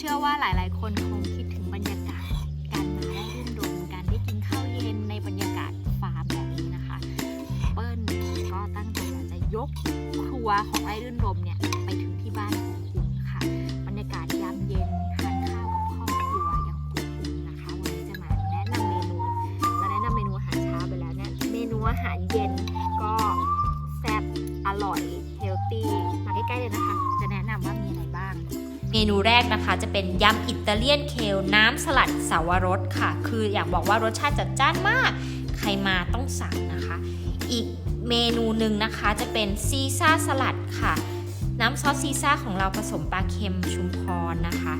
ชื่อว่าหลาย ๆ คนคงคิดถึงบรรยากาศการมาได้รื่นรมการได้กินข้าวเย็นในบรรยากาศฟาร์มแบบนี้นะคะ เปิ้ลก็ตั้งใจอยากจะยกครัวของไร่รื่นรมเนี่ยไปถึงที่บ้านของคุณค่ะ บรรยากาศยามเย็นทานข้าวกับครอบครัวอย่างอบอุ่นะคะ วันนี้จะมาแนะนำเมนูเราแนะนำเมนูอาหารเช้าไปแล้วเนี่ยเมนูอาหารเย็นก็แซ่บอร่อยเฮลตี้มาใกล้ๆเลยนะคะจะแนะ เมนูแรกนะคะจะเป็นยำอิตาเลียนเคลน้ำสลัดสาวรสค่ะ คืออยากบอกว่ารสชาติจัดจ้านมาก ใครมาต้องสั่งนะคะ อีกเมนูหนึ่งนะคะจะเป็นซีซ่าสลัดค่ะ น้ำซอสซีซ่าของเราผสมปลาเค็มชุมพรนะคะ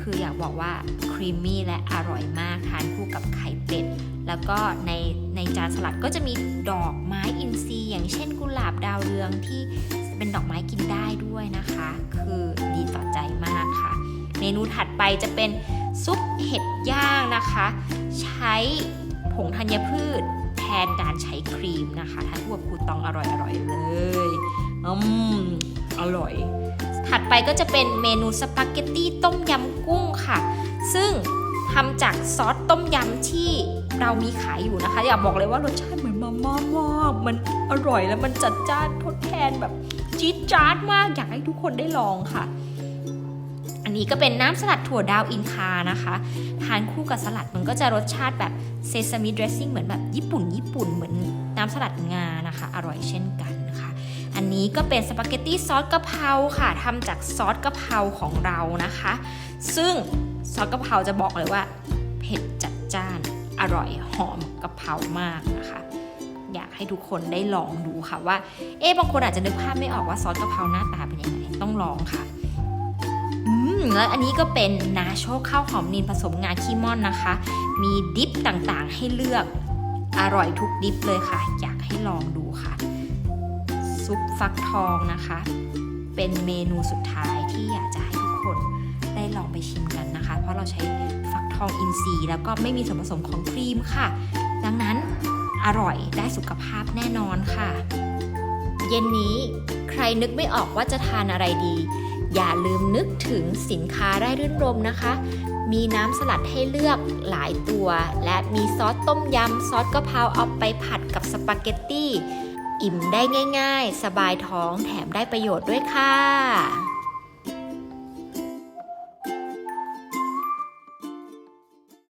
คืออยากบอกว่าครีมมี่และอร่อยมากทานคู่กับไข่เป็ดแล้วก็ในในจานสลัดก็จะมีดอกไม้อินทรีย์อย่างเช่นกุหลาบดาวเรืองที่ เป็นดอกไม้กินได้ด้วยนะคะ คือดีต่อใจมากค่ะ เมนูถัดไปจะเป็นซุปเห็ดย่างนะคะ ใช้ผงธัญพืชแทนการใช้ครีมนะคะทานคู่กับคูตองอร่อยๆเลยอืมอร่อย ถัดไปก็จะเป็นเมนูสปาเกตตี้ต้มยำกุ้งค่ะ ซึ่งทำจากซอสต้มยำที่เรามีขายอยู่นะคะ อยากบอกเลยว่ารสชาติเหมือนมาม่ามากมันอร่อยแล้วมันจัดจ้านทดแทนแบบ จี๊ดจ๊าดมากอยากให้ทุกคนได้ลองค่ะ อันนี้ก็เป็นน้ำสลัดถั่วดาวอินคานะคะ ทานคู่กับสลัดมันก็จะรสชาติแบบเซซามิดรสซิ่งเหมือนแบบญี่ปุ่น ญี่ปุ่นเหมือนน้ำสลัดงานะคะ อร่อยเช่นกันค่ะ อันนี้ก็เป็นสปาเกตตี้ซอสกะเพราค่ะทำจากซอสกะเพราของเรานะคะ ซึ่งซอสกะเพราจะบอกเลยว่าเผ็ดจัดจ้านอร่อยหอมกะเพรามากนะคะ ให้ทุกคนได้ลองดูค่ะว่า เอ๊บางคนอาจจะนึกภาพไม่ออกว่าซอสกะเพราหน้าตาเป็นยังไงต้องลองค่ะอืมแล้วอันนี้ก็เป็นนาโชข้าวหอมนินผสมงาขี้ม่อนนะคะ มีดิปต่างๆให้เลือกอร่อยทุกดิปเลยค่ะ อยากให้ลองดูค่ะ ซุปฟักทองนะคะ เป็นเมนูสุดท้ายที่อยากจะให้ทุกคนได้ลองไปชิมกันนะคะ เพราะเราใช้ฟักทองอินทรีย์แล้วก็ไม่มีส่วนผสมของครีมค่ะ ดังนั้น อร่อยได้สุขภาพแน่นอนค่ะ เย็นนี้ใครนึกไม่ออกว่าจะทานอะไรดี อย่าลืมนึกถึงสินค้าไร่รื่นรมนะคะ มีน้ำสลัดให้เลือกหลายตัว และมีซอสต้มยำซอสกะเพราเอาไปผัดกับสปาเกตตี้ อิ่มได้ง่าย ๆ สบายท้องแถมได้ประโยชน์ด้วยค่ะ